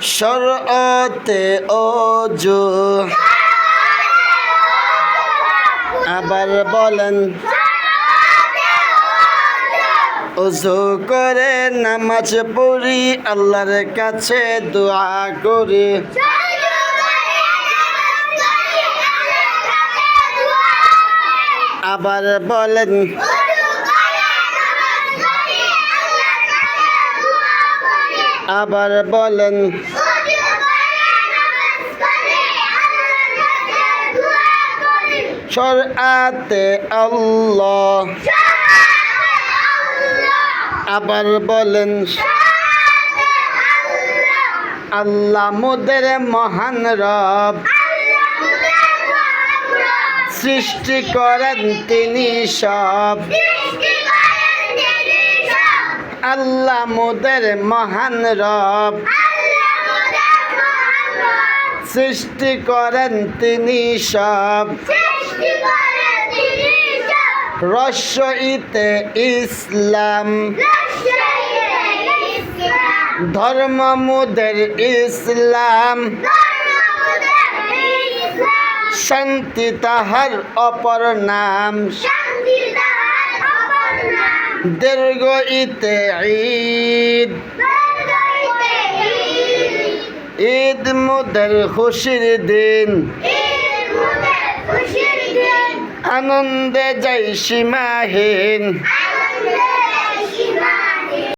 শরতে অজু। আবার বলেন অজু করে নামাজ পড়ি আল্লাহর কাছে দোয়া করি। আবার বলেন আবার বলেন শরআতে আল্লাহ। আবার বলেন আল্লাহ মোদের মহান রব। সৃষ্টি করেন তিনি সব। আল্লাহ মোদের মহান রব। সৃষ্টি করেন তিনি সব। রস্যইতে ইসলাম। ধর্ম মোদের ইসলাম। শান্তি তাহার অপর নাম। দীর্ঘ ইতে ঈদ। ঈদ মোদের খুশির দিন। আনন্দে যাই সীমাহীন।